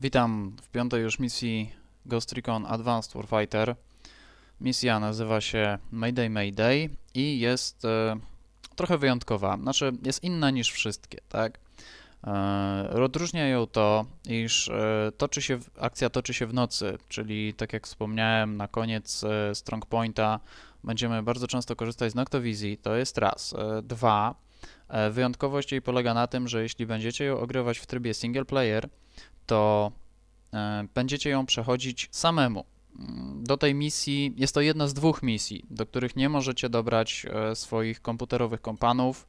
Witam w piątej już misji Ghost Recon Advanced Warfighter. Misja nazywa się Mayday Mayday i jest e, trochę wyjątkowa. Znaczy, jest inna niż wszystkie, tak? E, odróżnia ją to, iż e, toczy się, akcja toczy się w nocy, czyli tak jak wspomniałem, na koniec e, Strong Pointa będziemy bardzo często korzystać z Noctowizji, to jest raz. E, dwa, wyjątkowość jej polega na tym, że jeśli będziecie ją ogrywać w trybie single player, to e, będziecie ją przechodzić samemu. Mm, Do tej misji jest to jedna z dwóch misji, do których nie możecie dobrać e, swoich komputerowych kompanów,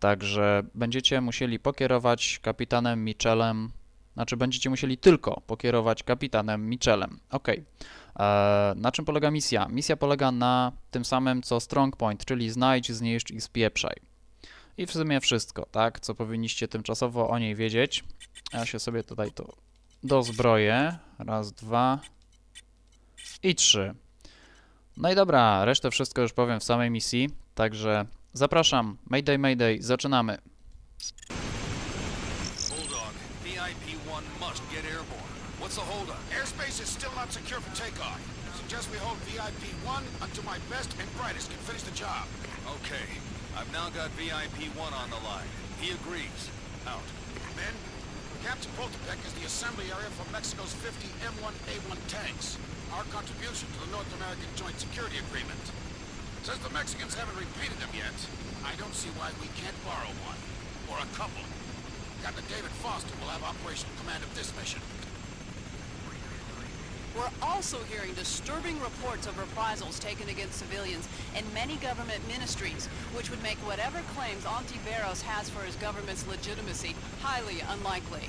także będziecie musieli pokierować kapitanem Michelem, znaczy będziecie musieli tylko pokierować kapitanem Michelem. Ok. Na czym polega misja? Misja polega na tym samym co Strong Point, czyli znajdź, zniszcz i spieprzaj. I w sumie wszystko, tak, co powinniście tymczasowo o niej wiedzieć. Ja się sobie tutaj to dozbroję. Raz, dwa i trzy. No i dobra, resztę wszystko już powiem w samej misji, także zapraszam. Mayday, Mayday, zaczynamy. Bulldog, VIP-1 must get airborne. What's the holdup? Airspace is still not secure for takeoff. Suggest we hold VIP-1 until my best and brightest can finish the job. Okay, I've now got VIP-1 on the line. He agrees. Out. Men, Captain Poltepec is the assembly area for Mexico's 50 M1A1 tanks. Our contribution to the North American Joint Security Agreement. Says the Mexicans haven't repeated them yet. I don't see why we can't borrow one. Or a couple. Captain David Foster will have operational command of this mission. We're also hearing disturbing reports of reprisals taken against civilians in many government ministries, which would make whatever claims Ontiveros has for his government's legitimacy highly unlikely.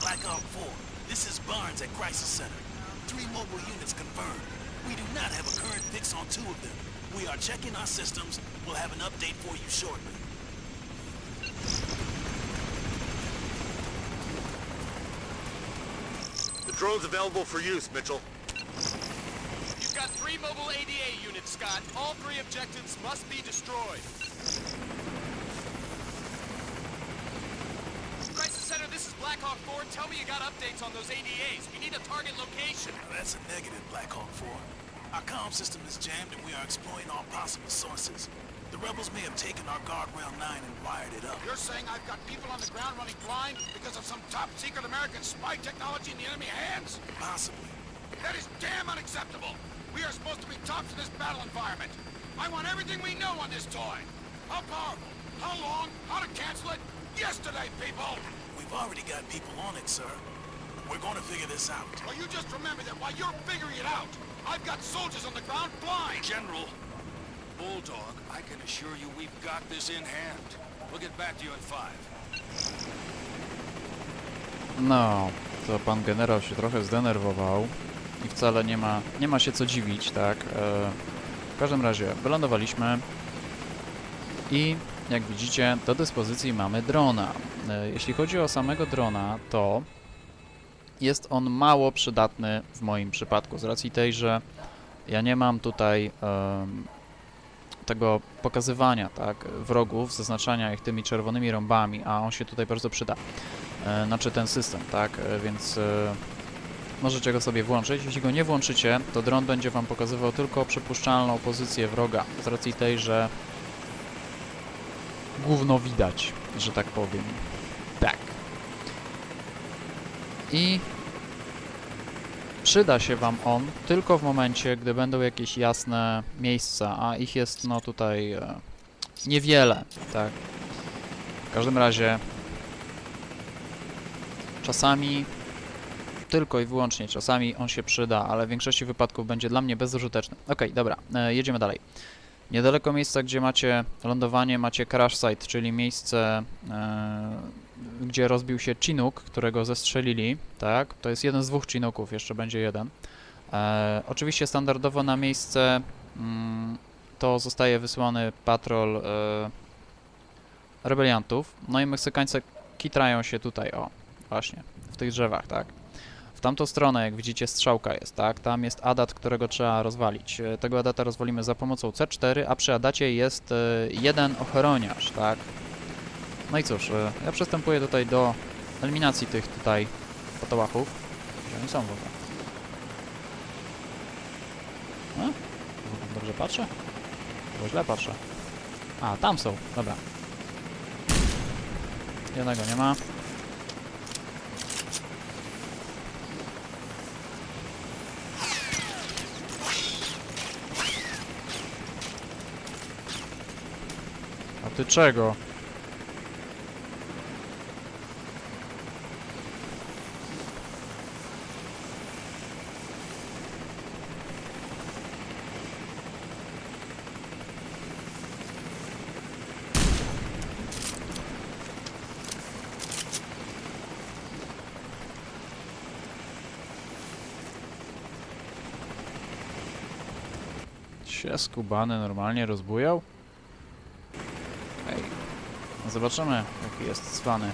Black Hawk 4, this is Barnes at Crisis Center. Three mobile units confirmed. We do not have a current fix on two of them. We are checking our systems. We'll have an update for you shortly. The drone's available for use, Mitchell. Got three mobile ADA units, Scott. All three objectives must be destroyed. Crisis Center, this is Black Hawk 4. Tell me you got updates on those ADAs. We need a target location. Now, that's a negative, Black Hawk 4. Our comm system is jammed and we are exploring all possible sources. The rebels may have taken our guardrail 9 and wired it up. You're saying I've got people on the ground running blind because of some top-secret American spy technology in the enemy hands? Possibly. That is damn unacceptable. We are supposed to be tops in this battle environment. I want everything we know on this toy. How powerful? How long? How to cancel it? Yesterday, people! We've already got people on it, sir. We're going to figure this out. Well, you just remember that while you're figuring it out, I've got soldiers on the ground blind. General, Bulldog, I can assure you we've got this in hand. We'll get back to you in five. No, to pan generał się trochę zdenerwował i wcale nie ma, nie ma się co dziwić, tak? E, w każdym razie wylądowaliśmy i jak widzicie do dyspozycji mamy drona. E, jeśli chodzi o samego drona, to jest on mało przydatny w moim przypadku z racji tej, że ja nie mam tutaj tego pokazywania tak, wrogów, zaznaczania ich tymi czerwonymi rąbami, a on się tutaj bardzo przyda e, znaczy ten system, tak, e, więc e, możecie go sobie włączyć. Jeśli go nie włączycie, to dron będzie Wam pokazywał tylko przypuszczalną pozycję wroga, z racji tej, że gówno widać, że tak powiem. Tak. I przyda się Wam on tylko w momencie, gdy będą jakieś jasne miejsca, a ich jest no tutaj e, niewiele, tak. W każdym razie czasami tylko i wyłącznie czasami on się przyda, ale w większości wypadków będzie dla mnie bezużyteczny. Okej, dobra, e, jedziemy dalej. Niedaleko miejsca, gdzie macie lądowanie, macie crash site, czyli miejsce, e, gdzie rozbił się Chinook, którego zestrzelili, tak? To jest jeden z dwóch Chinooków, jeszcze będzie jeden. E, oczywiście standardowo na miejsce mm, to zostaje wysłany patrol rebeliantów, no i Meksykańcy kitrają się tutaj, o, właśnie, w tych drzewach, tak? W tamtą stronę, jak widzicie, strzałka jest, tak? Tam jest adat, którego trzeba rozwalić. E, Tego adata rozwalimy za pomocą C4, a przy adacie jest e, jeden ochroniarz, tak? No i cóż, e, ja przystępuję tutaj do eliminacji tych tutaj potołachów. Gdzie oni są w ogóle? A? Dobrze patrzę? Bo źle patrzę. A, tam są, dobra. Jednego nie ma. Ty czego? Się skubany normalnie rozbujał? Zobaczymy jaki jest cwany.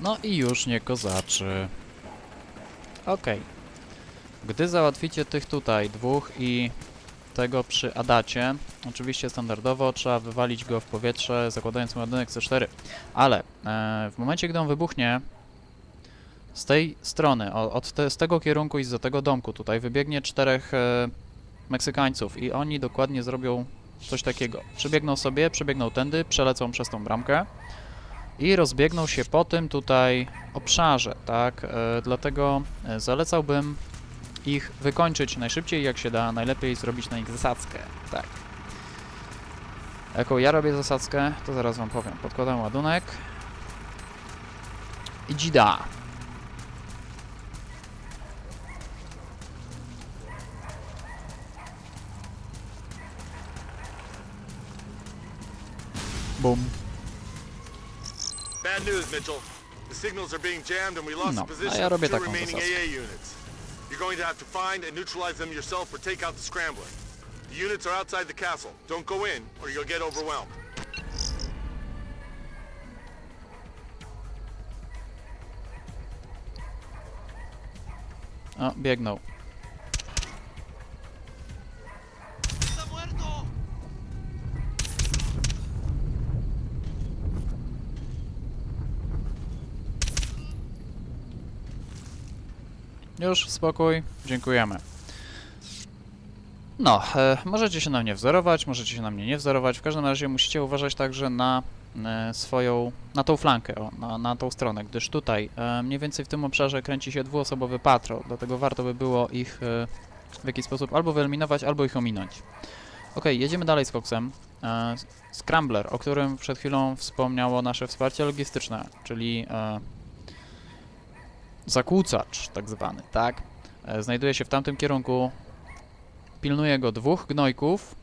No i już nie kozaczy. Okej. Gdy załatwicie tych tutaj dwóch i tego przy Adacie, oczywiście standardowo trzeba wywalić go w powietrze zakładając ładunek C4, ale e, w momencie gdy on wybuchnie z tej strony, od te, z tego kierunku i z tego domku tutaj wybiegnie czterech e, Meksykańców i oni dokładnie zrobią coś takiego. Przebiegną sobie, przebiegną tędy, przelecą przez tą bramkę i rozbiegną się po tym tutaj obszarze, tak? E, dlatego e, zalecałbym ich wykończyć najszybciej jak się da, najlepiej zrobić na nich zasadzkę, tak. Jaką ja robię zasadzkę, to zaraz wam powiem. Podkładam ładunek i dzida. Bum. Bad news, Mitchell. The signals are being jammed and we lost No, the position ja of two remaining. AA units. You're going to have to find and neutralize them yourself or take out the scrambler. The units are outside the castle. Don't go in or you'll get overwhelmed. O, biegnął. Już, spokój, dziękujemy. No, e, możecie się na mnie wzorować, możecie się na mnie nie wzorować. W każdym razie musicie uważać także na e, swoją, na tą flankę, o, na, na tą stronę, gdyż tutaj e, mniej więcej w tym obszarze kręci się dwuosobowy patrol, dlatego warto by było ich e, w jakiś sposób albo wyeliminować, albo ich ominąć. Ok, jedziemy dalej z koksem. E, Scrambler, o którym przed chwilą wspomniało nasze wsparcie logistyczne, czyli e, zakłócacz tak zwany, tak? E, Znajduje się w tamtym kierunku. Pilnuje go dwóch gnojków,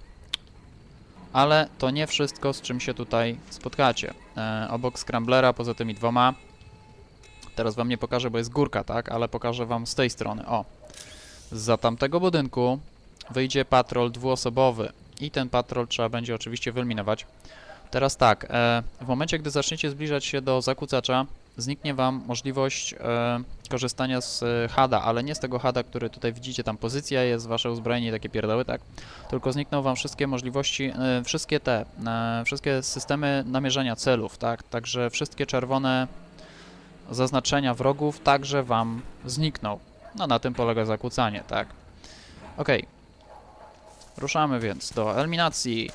ale to nie wszystko, z czym się tutaj spotkacie. E, obok Scramblera, poza tymi dwoma, teraz wam nie pokażę, bo jest górka, tak? Ale pokażę wam z tej strony. O, za tamtego budynku wyjdzie patrol dwuosobowy i ten patrol trzeba będzie oczywiście wyeliminować. Teraz tak, e, w momencie, gdy zaczniecie zbliżać się do zakłócacza, zniknie Wam możliwość e, korzystania z e, HADA, ale nie z tego HADA, który tutaj widzicie, tam pozycja jest, Wasze uzbrojenie i takie pierdoły, tak? Tylko znikną Wam wszystkie możliwości, e, wszystkie te, e, wszystkie systemy namierzania celów, tak? Także wszystkie czerwone zaznaczenia wrogów także Wam znikną. No na tym polega zakłócanie, tak? Okej. Ruszamy więc do eliminacji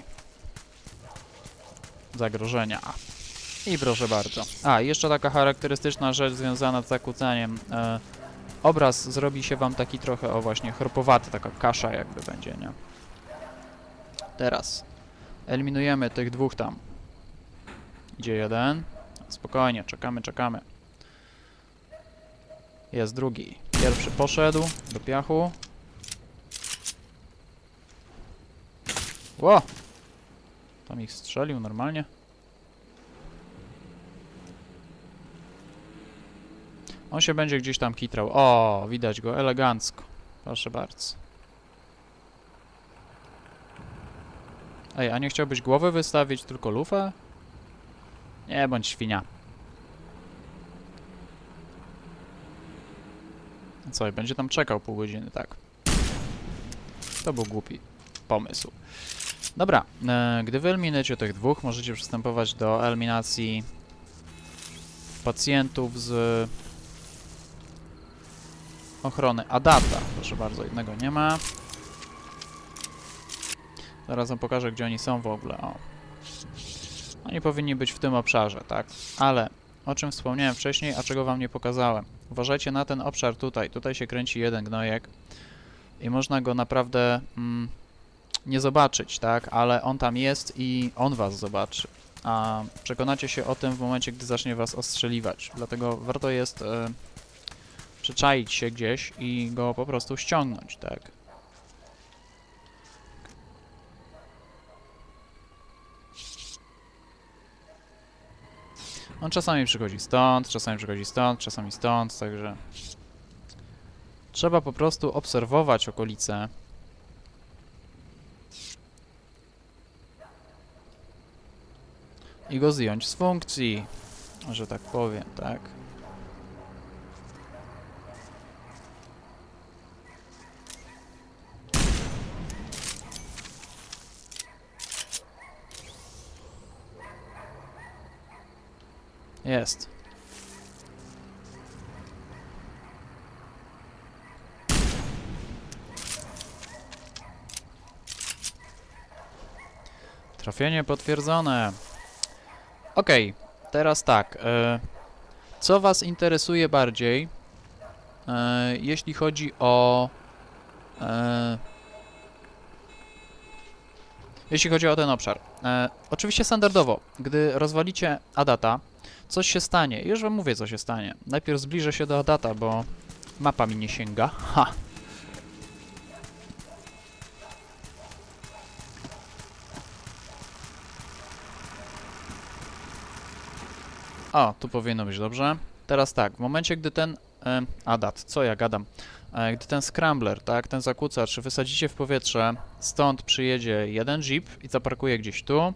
zagrożenia. I proszę bardzo. A, jeszcze taka charakterystyczna rzecz związana z zakłócaniem. E, obraz zrobi się wam taki trochę, o właśnie, chropowaty, taka kasza jakby będzie, nie? Teraz eliminujemy tych dwóch tam. Idzie jeden. Spokojnie, czekamy, czekamy. Jest drugi. Pierwszy poszedł do piachu. Ło! Tam ich strzelił normalnie. On się będzie gdzieś tam kitrał. O, widać go elegancko. Proszę bardzo. Ej, a nie chciałbyś głowy wystawić, tylko lufę? Nie bądź świnia. Co, i będzie tam czekał pół godziny, tak. To był głupi pomysł. Dobra, e, gdy wyeliminujecie tych dwóch, możecie przystępować do eliminacji pacjentów z ochrony Adapta. Proszę bardzo, jednego nie ma. Zaraz wam pokażę, gdzie oni są w ogóle. O. Oni powinni być w tym obszarze, tak? Ale o czym wspomniałem wcześniej, a czego wam nie pokazałem. Uważajcie na ten obszar tutaj. Tutaj się kręci jeden gnojek i można go naprawdę mm, nie zobaczyć, tak? Ale on tam jest i on was zobaczy. A przekonacie się o tym w momencie, gdy zacznie was ostrzeliwać. Dlatego warto jest e, przyczaić się gdzieś i go po prostu ściągnąć, tak? On czasami przychodzi stąd, czasami przychodzi stąd, czasami stąd, także trzeba po prostu obserwować okolice. I go zdjąć z funkcji, że tak powiem, tak? Jest. Trafienie potwierdzone. Okej, teraz tak. E, co Was interesuje bardziej, e, jeśli chodzi o. E, jeśli chodzi o ten obszar. Oczywiście standardowo, gdy rozwalicie Adata, coś się stanie. Już wam mówię, co się stanie. Najpierw zbliżę się do Adata, bo mapa mi nie sięga. Ha! O, tu powinno być dobrze. Teraz tak, w momencie, gdy ten e, Adat, co ja gadam, e, gdy ten Scrambler, tak, ten zakłócacz wysadzicie w powietrze, stąd przyjedzie jeden jeep i zaparkuje gdzieś tu,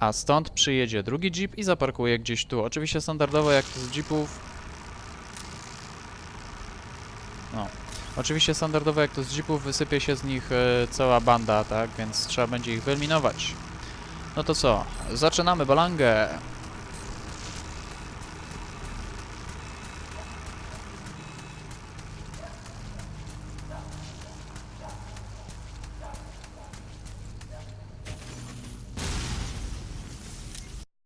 a stąd przyjedzie drugi jeep i zaparkuje gdzieś tu. Oczywiście standardowo jak to z jeepów... No. Oczywiście standardowo jak to z jeepów wysypie się z nich e, cała banda, tak? Więc trzeba będzie ich wyeliminować. No to co? Zaczynamy balangę!